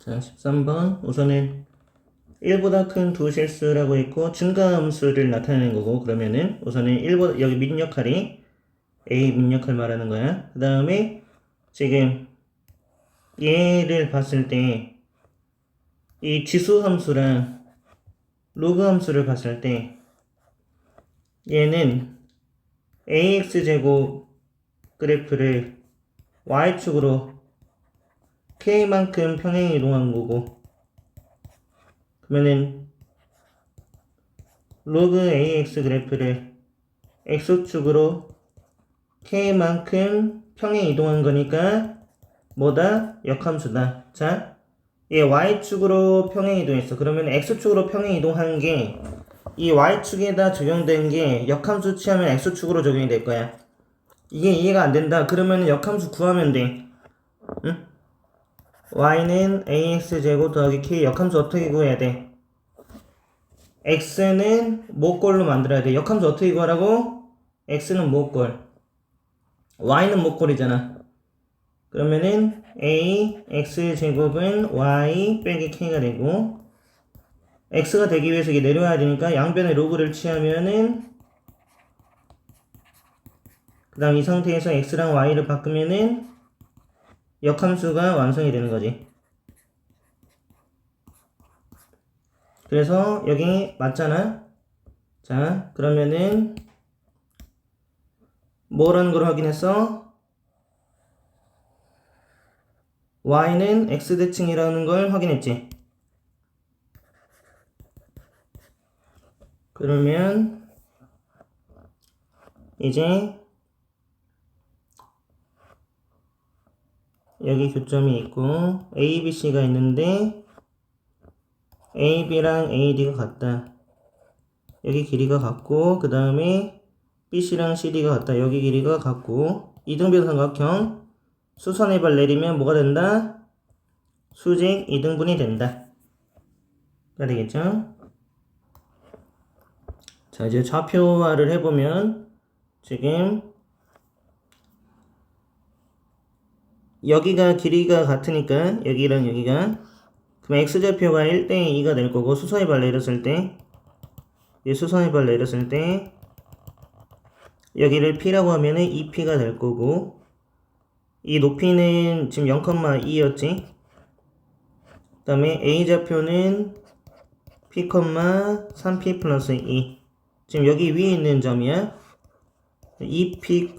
자, 13번. 우선은 1보다 큰 두 실수라고 했고, 증가함수를 나타내는 거고, 그러면은, 우선은 1보다, 여기 민 역할이 A 민 역할 말하는 거야. 그 다음에, 지금, 얘를 봤을 때, 이 지수 함수랑 로그 함수를 봤을 때, 얘는 ax-제곱 그래프를 y축으로 k만큼 평행 이동한 거고 그러면은 로그 ax 그래프를 x축으로 k만큼 평행 이동한 거니까 뭐다? 역함수다. 자, 얘 y축으로 평행 이동했어. 그러면 x축으로 평행 이동한 게 이 y축에다 적용된 게 역함수 취하면 x축으로 적용이 될 거야. 이게 이해가 안 된다. 그러면 역함수 구하면 돼. 응? Y는 ax 제곱 더하기 k 역함수 어떻게 구해야 돼? x는 모꼴로 만들어야 돼. 역함수 어떻게 구하라고? x는 모꼴. y는 모꼴이잖아. 그러면은 a x 제곱은 y 빼기 k가 되고 x가 되기 위해서 이게 내려와야 되니까 양변의 로그를 취하면은 그 다음 이 상태에서 x랑 y를 바꾸면은 역함수가 완성이 되는 거지. 그래서 여기 맞잖아. 자, 그러면은 뭐라는 걸 확인했어? y는 x대칭이라는 걸 확인했지. 그러면 이제 여기 교점이 있고 A, B, C가 있는데 A, B랑 AD가 같다. 여기 길이가 같고 그 다음에 BC랑 CD가 같다. 여기 길이가 같고 이등변 삼각형 수선의 발 내리면 뭐가 된다? 수직 이등분이 된다. 가 되겠죠? 자 이제 좌표화를 해보면 지금 여기가 길이가 같으니까 여기랑 여기가 그럼 x좌표가 1대 2가 될 거고 수선의 발 내렸을 때이 수선의 발 내렸을 때 여기를 p라고 하면은 2p가 될 거고 이 높이는 지금 0,2였지? 그 다음에 a좌표는 p, 3p 플러스 2 지금 여기 위에 있는 점이야. 2p,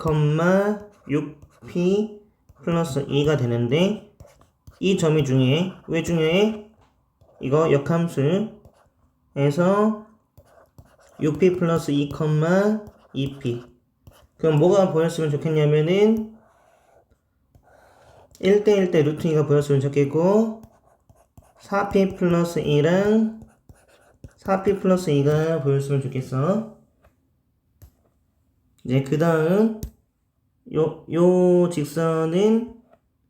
6p 플러스 2가 되는데 이 점이 중요해. 왜 중요해? 이거 역함수에서 6p 플러스 2, 2p 그럼 뭐가 보였으면 좋겠냐면은 1대1 대 루트 2가 보였으면 좋겠고 4p 플러스 2랑 4p 플러스 2가 보였으면 좋겠어. 이제 그 다음 요, 요 직선은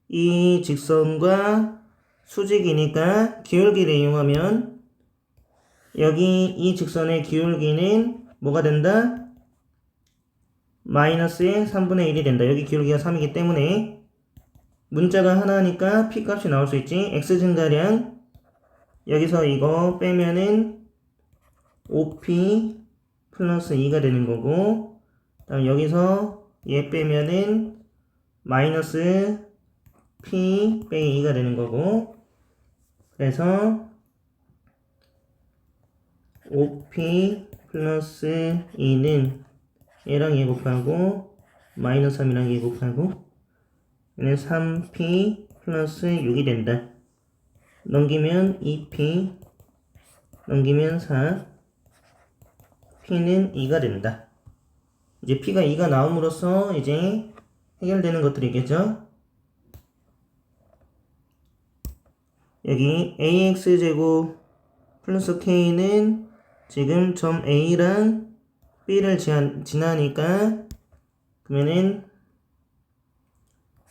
이 직선과 수직이니까 기울기를 이용하면 여기 이 직선의 기울기는 뭐가 된다? 마이너스의 3분의 1이 된다. 여기 기울기가 3이기 때문에 문자가 하나니까 p 값이 나올 수 있지. x 증가량 여기서 이거 빼면은 5p 플러스 2가 되는 거고 다음 여기서 얘 빼면은 마이너스 p 빼기 2가 되는 거고 그래서 5p 플러스 2는 얘랑 얘 곱하고 마이너스 3이랑 얘 곱하고 얘는 3p 플러스 6이 된다. 넘기면 2p 넘기면 4 p는 2가 된다 이제 P가 2가 나옴으로써 이제 해결되는 것들이겠죠? 여기 AX제곱 플러스 K는 지금 점 A랑 B를 지나니까 그러면은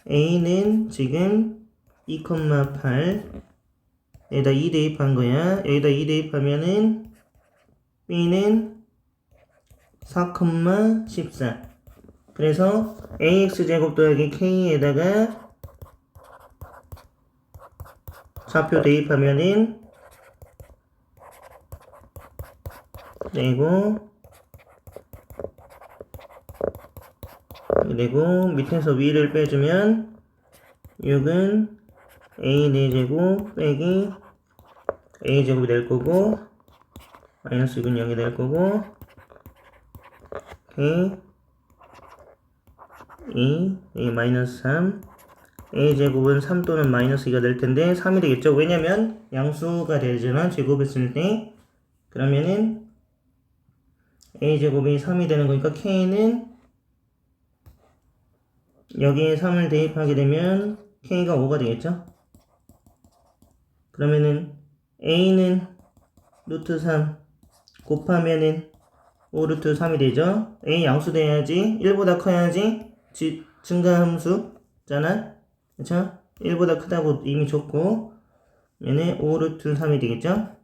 A는 지금 2,8 여기다 2 대입한 거야. 여기다 2 대입하면은 B는 4,14 그래서 ax 제곱 더하기 k에다가 좌표 대입하면은 되고 되고 밑에서 위를 빼주면 6은 a 4제곱 빼기 a제곱이 될 거고 마이너스 6은 0이 될 거고 오케이 2 a 마이너스 3 a제곱은 3 또는 마이너스 2가 될 텐데 3이 되겠죠? 왜냐면 양수가 되잖아 제곱했을 때 그러면은 a제곱이 3이 되는 거니까 k는 여기에 3을 대입하게 되면 k가 5가 되겠죠? 그러면은 a는 루트 3 곱하면은 5 루트 3이 되죠? a 양수 돼야지 1보다 커야지 지, 증가함수잖아 그쵸? 1보다 크다고 이미 줬고 얘는 5 루트 3이 되겠죠?